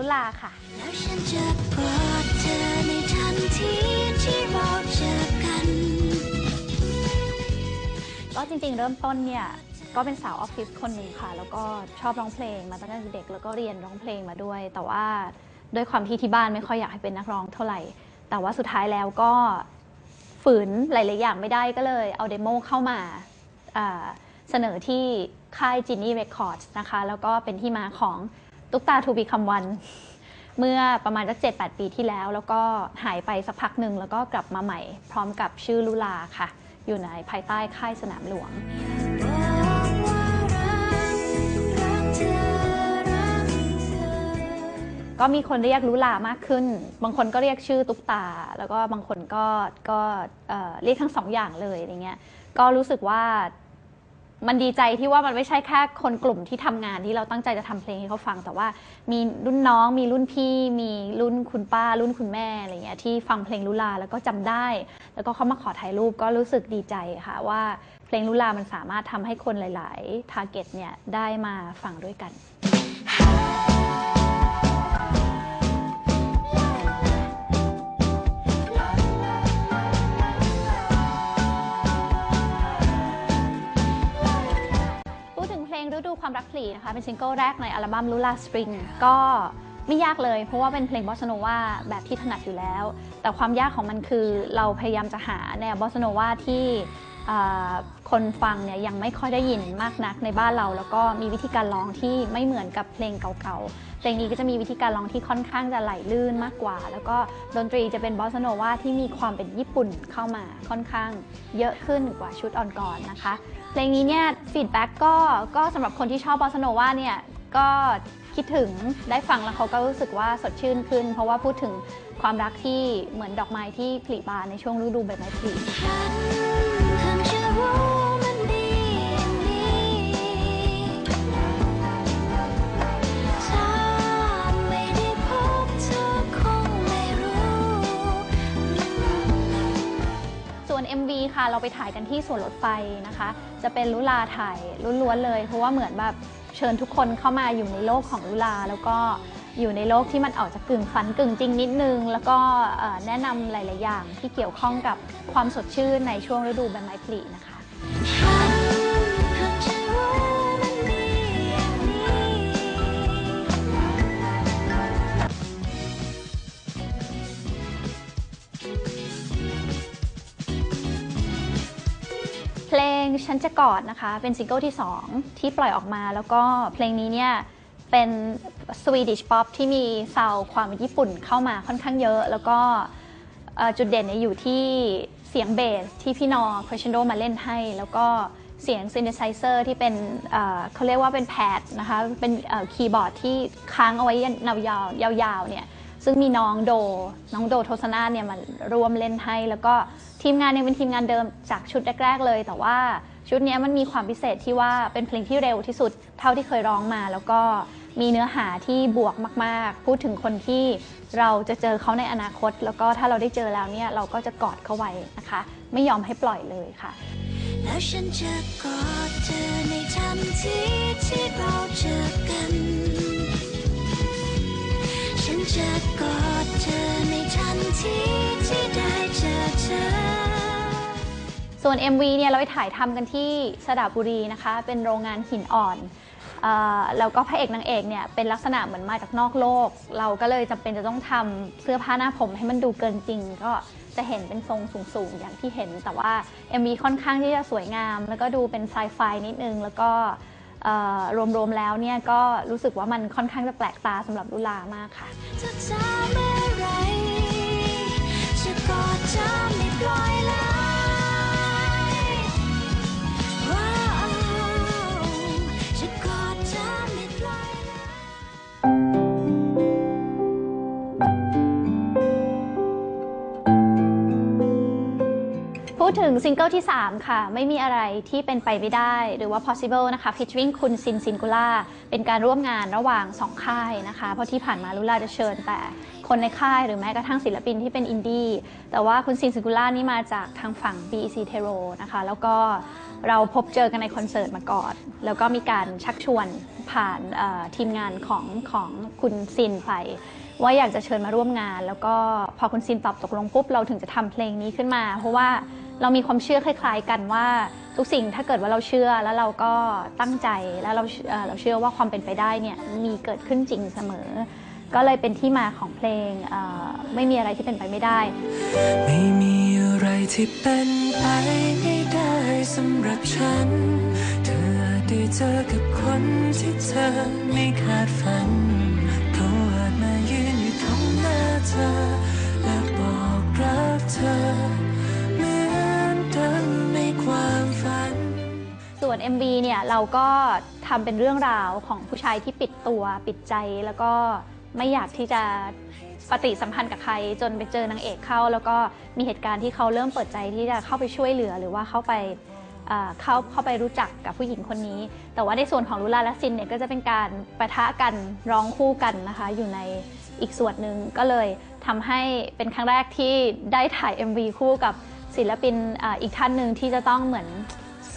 ดีค่ะลุลาค่ะแล้วฉันจะกอดเธอในทันทีที่เราเจอกัน ก็จริงๆ เริ่มต้นเนี่ยก็เป็นสาวออฟฟิศคนหนึ่งค่ะ แล้วก็ชอบร้องเพลงมาตั้งแต่เด็กแล้วก็เรียนร้องเพลงมาด้วย แต่ว่าด้วยความที่ที่บ้านไม่ค่อยอยากให้เป็นนักร้องเท่าไหร่ แต่ว่าสุดท้ายแล้วก็ฝืนหลาย ๆ อย่างไม่ได้ก็เลยเอาเดโมเข้ามาอ่าเสนอที่ค่าย Ginny Records นะคะ แล้วก็เป็นที่มาของ ตุ๊กตาทูบีคำวันเมื่อประมาณสักเจ็ดแปดปีที่แล้ว แล้วก็หายไปสักพักหนึ่งแล้วก็กลับมาใหม่ พร้อมกับชื่อลุลาค่ะ อยู่ในภายใต้ค่ายสนามหลวงก็มีคนเรียกลุลามากขึ้น บางคนก็เรียกชื่อตุ๊กตา แล้วก็บางคนก็ก็เอ่อเรียกทั้งสองอย่างเลยอะไรเงี้ย ก็รู้สึกว่า มันดีใจที่ว่ามันไม่ใช่แค่คนกลุ่มที่ทำงานที่เราตั้งใจจะทำเพลงให้เขาฟัง แต่ว่ามีรุ่นน้อง มีรุ่นพี่ มีรุ่นคุณป้า รุ่นคุณแม่อะไรเงี้ยที่ฟังเพลงลุลาแล้วก็จำได้ แล้วก็เขามาขอถ่ายรูปก็รู้สึกดีใจค่ะว่าเพลงลุลามันสามารถทำให้คนหลาย ๆ ทาร์เก็ตเนี่ยได้มาฟังด้วยกัน ถึงเพลงฤดูความรักผลีนะคะ เป็นซิงเกิลแรกในอัลบั้ม Lula Spring ก็ไม่ยากเลย เพราะว่าเป็นเพลงบอสโนวาแบบที่ถนัดอยู่แล้ว แต่ความยากของมันคือเราพยายามจะหาแนวบอสโนวาที่อ่า คนฟังเนี่ยยังไม่ค่อยได้ยินมากนักในบ้านเรา แล้วก็มีวิธีการร้องที่ไม่เหมือนกับเพลงเก่าๆเพลงนี้ก็จะมีวิธีการร้องที่ค่อนข้างจะไหลลื่นมากกว่า แล้วก็ดนตรีจะเป็นบอสโนวาที่มีความเป็นญี่ปุ่นเข้ามาค่อนข้างเยอะขึ้นกว่าชุดอ่อนๆนะคะ เพลงนี้เนี่ยฟีดแบ็กก็ก็สำหรับคนที่ชอบบอสโนวาเนี่ยก็คิดถึงได้ฟังแล้วเขาก็รู้สึกว่าสดชื่นขึ้น เพราะว่าพูดถึงความรักที่เหมือนดอกไม้ที่ผลิบานในช่วงฤดูใบไม้ผลิ วน MV ค่ะ เราไปถ่ายกันที่สวนรถไฟนะคะ จะเป็นลุลาถ่ายล้วนๆเลย เพราะว่าเหมือนแบบเชิญทุกคนเข้ามาอยู่ในโลกของลุลา แล้วก็อยู่ในโลกที่มันออกจากกึ่งฝันกึ่งจริงนิดนึง แล้วก็แนะนำหลาย ๆ อย่างที่เกี่ยวข้องกับความสดชื่นในช่วงฤดูใบไม้ผลินะคะ จะกอดนะคะ เป็นซิงเกิลที่ 2 ที่ปล่อยออกมา แล้วก็เพลงนี้เนี่ยเป็นสวีดิชป๊อปที่มีซาวความเป็นญี่ปุ่นเข้ามาค่อนข้างเยอะ แล้วก็จุดเด่นเนี่ยอยู่ที่เสียงเบสที่พี่นอคร e ชนโดมาเล่นให้ แล้วก็เสียงซิน t h ไซเซอร์ที่เป็นเขาเรียกว่าเป็นแพดนะคะ เป็นคีย์บอร์ดที่ค้างเอาไว้ยาวๆยาวๆเนี่ยซึ่งมีน้องโด น้องโดโทสนาเนี่ยมาร่วมเล่นให้ แล้วก็ทีมงานเนี่ยเป็นทีมงานเดิมจากชุดแรก ๆ เลย แต่ว่า ชุดนี้มันมีความพิเศษที่ว่าเป็นเพลงที่เร็วที่สุดเท่าที่เคยร้องมา แล้วก็มีเนื้อหาที่บวกมากๆ พูดถึงคนที่เราจะเจอเขาในอนาคต แล้วก็ถ้าเราได้เจอแล้วเนี่ยเราก็จะกอดเขาไว้นะคะ ไม่ยอมให้ปล่อยเลยค่ะ แล้วฉันจะกอดเธอในทันทีที่เราเจอกัน ฉันจะกอดเธอในทันทีที่ได้เจอเธอ ส่วน MV เนี่ยเราไปถ่ายทำกันที่สระบุรีนะคะ เป็นโรงงานหินอ่อนเอ่อแล้วก็พระเอกนางเอกเนี่ยเป็นลักษณะเหมือนมาจากนอกโลก เราก็เลยจำเป็นจะต้องทำเสื้อผ้าหน้าผมให้มันดูเกินจริง ก็จะเห็นเป็นทรงสูงๆ อย่างที่เห็น แต่ว่า MV ค่อนข้างที่จะสวยงาม แล้วก็ดูเป็นไซไฟนิดนึง แล้วก็เอ่อรวมๆแล้วเนี่ยก็รู้สึกว่ามันค่อนข้างจะแปลกตาสำหรับลุลามากค่ะ จะเมื่อไรจะกอดเธอไม่ ดถึงซิงเกิลที่ 3 ค่ะ ไม่มีอะไรที่เป็นไปไม่ได้ หรือว่า possible นะคะ featuring คุณซินซินกุล่าเป็นการร่วมงานระหว่าง 2 ค่ายนะคะ เพราะที่ผ่านมาลุลาจะเชิญแต่คนในค่ายหรือแม้กระทั่งศิลปินที่เป็นอินดี้แต่ว่าคุณซินซินกุล่านี่มาจากทางฝั่ง BEC t e r o นะคะ แล้วก็เราพบเจอกันในคอนเสิร์ตมาก่อน แล้วก็มีการชักชวนผ่านทีมงานของของคุณซินไปว่าอยากจะเชิญมาร่วมงาน แล้วก็พอคุณซินตอบตกลงปุ๊บเราถึงจะทำเพลงนี้ขึ้นมา เพราะว่า เรามีความเชื่อคล้าย ๆ กันว่าทุกสิ่งถ้าเกิดว่าเราเชื่อแล้วเราก็ตั้งใจแล้วเราเเราเชื่อว่าความเป็นไปได้เนี่ยมีเกิดขึ้นจริงเสมอ ก็เลยเป็นที่มาของเพลงไม่มีอะไรที่เป็นไปไม่ได้ ไม่มีอะไรที่เป็นไปไม่ได้สำหรับฉัน เธอได้เจอกับคนที่เธอไม่คาดฝันเขาอาจมายืนอยู่ตรงหน้าเธอและบอกรักเธอ วน MV เนี่ยเราก็ทำเป็นเรื่องราวของผู้ชายที่ปิดตัวปิดใจแล้วก็ไม่อยากที่จะปฏิสัมพันธ์กับใคร จนไปเจอนางเอกเข้า แล้วก็มีเหตุการณ์ที่เขาเริ่มเปิดใจที่จะเข้าไปช่วยเหลือหรือว่าเข้าไปเข้าเข้าไปรู้จักกับผู้หญิงคนนี้ แต่ว่าในส่วนของลุลาและซินเนี่ยก็จะเป็นการประทะกันร้องคู่กันนะคะ อยู่ในอีกส่วนหนึ่งก็เลยทำให้เป็นครั้งแรกที่ได้ถ่าย MV คู่กับศิลปินออีกท่านหนึ่งที่จะต้องเหมือน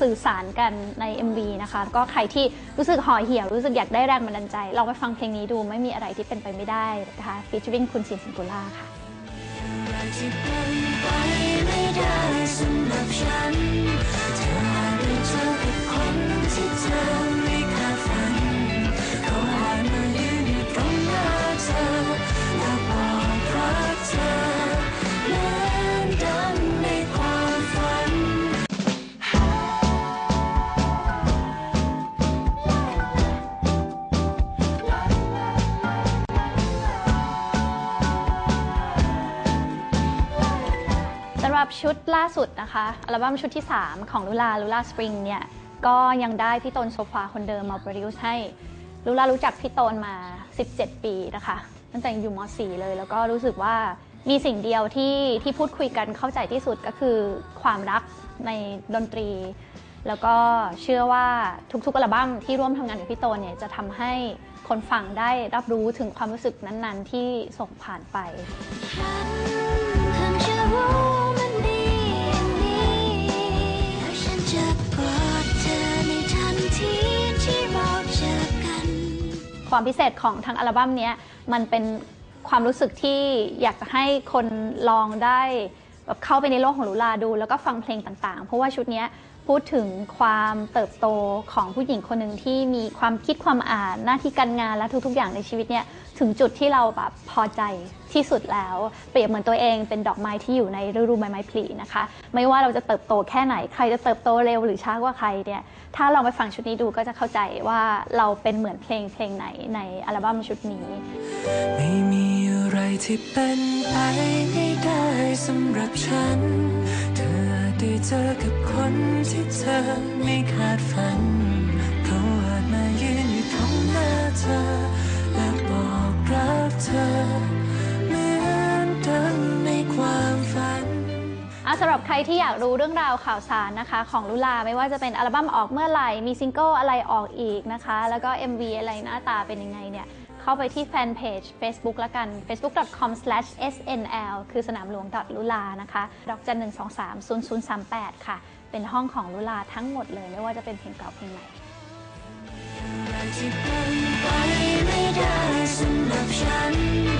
สื่อสารกันใน MV นะคะ ก็ใครที่รู้สึกห่อเหี่ยว รู้สึกอยากได้แรงบันดาลใจ ลองไปฟังเพลงนี้ดูไม่มีอะไรที่เป็นไปไม่ได้นะคะฟีเจอริงคุณสินสิงกุล่าค่ะ รับชุดล่าสุดนะคะ อัลบั้มชุดที่ 3 ของลูลาลูลาสปริงเนี่ย ก็ยังได้พี่ตนโซฟาคนเดิมมาโปรดิวซ์ให้ลูลารู้จักพี่ตนมา 17 ปีนะคะตั้งแต่อยู่ม .4 เลย แล้วก็รู้สึกว่ามีสิ่งเดียวที่ที่พูดคุยกันเข้าใจที่สุดก็คือความรักในดนตรี แล้วก็เชื่อว่าทุกๆอัลบั้มที่ร่วมทำงานกับพี่โตนเนี่ยจะทำให้คนฟังได้รับรู้ถึงความรู้สึกนั้นๆ ที่ส่งผ่านไป ความพิเศษของทั้งอัลบั้มเนี้ยมันเป็นความรู้สึกที่อยากจะให้คนลองได้แบบเข้าไปในโลกของลูลาดู แล้วก็ฟังเพลงต่างๆ เพราะว่าชุดเนี้ยพูดถึงความเติบโตของผู้หญิงคนหนึ่งที่มีความคิดความอ่านหน้าที่การงานและทุกๆ อย่างในชีวิตเนี่ย ถึงจุดที่เราแบบพอใจที่สุดแล้ว เปรียบเหมือนตัวเองเป็นดอกไม้ที่อยู่ในฤดูใบไม้ผลินะคะ ไม่ว่าเราจะเติบโตแค่ไหน ใครจะเติบโตเร็วหรือช้ากว่าใครเนี่ยถ้าเราไปฟังชุดนี้ดูก็จะเข้าใจว่าเราเป็นเหมือนเพลงเพลงไหนในอัลบั้มชุดนี้ ไม่มีอะไรที่เป็นไปไม่ได้สำหรับฉัน เธอได้เจอกับคนที่เธอไม่คาดฝันำหรับใครที่อยากรู้เรื่องราวข่าวสารนะคะ ของลุลาไม่ว่าจะเป็นอัลบั้มออกเมื่อไหร่ มีซิงเกิลอะไรออกอีกนะคะ แล้วก็ MV อะไรหน้าตาเป็นยังไงเนี่ย เข้าไปที่แฟนเพจ Facebook ละกัน facebook.com/snl คือสนามหลวงลุลานะคะดอกจันหนึ่งสองสามศูนย์ศูนย์สามแปดค่ะ เป็นห้องของลุลาทั้งหมดเลย ไม่ว่าจะเป็นเพลงเก่าเพลงใหม่ที่เป็นไปไม่ได้สำหรับฉัน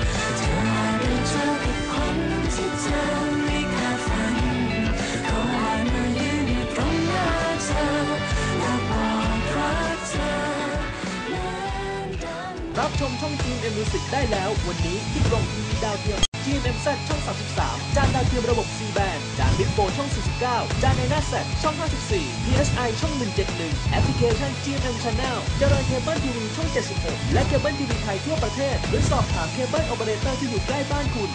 Music ได้แล้ว วันนี้ที่โรงทีวีดาวเทียม GMMZ ช่อง 33 จานดาวเทียมระบบ C band จานบิ๊กโฟช่อง 49 จานไนหน้าแซช่อง 54 PSI ช่อง 171 แอปพลิเคชัน GMM Channel จรอยเคเบิลทีวีช่อง 76 และเคเบิลทีวีไทยทั่วประเทศ หรือสอบถามเคเบิลโอเปอเรเตอร์ที่อยู่ใกล้บ้านคุณ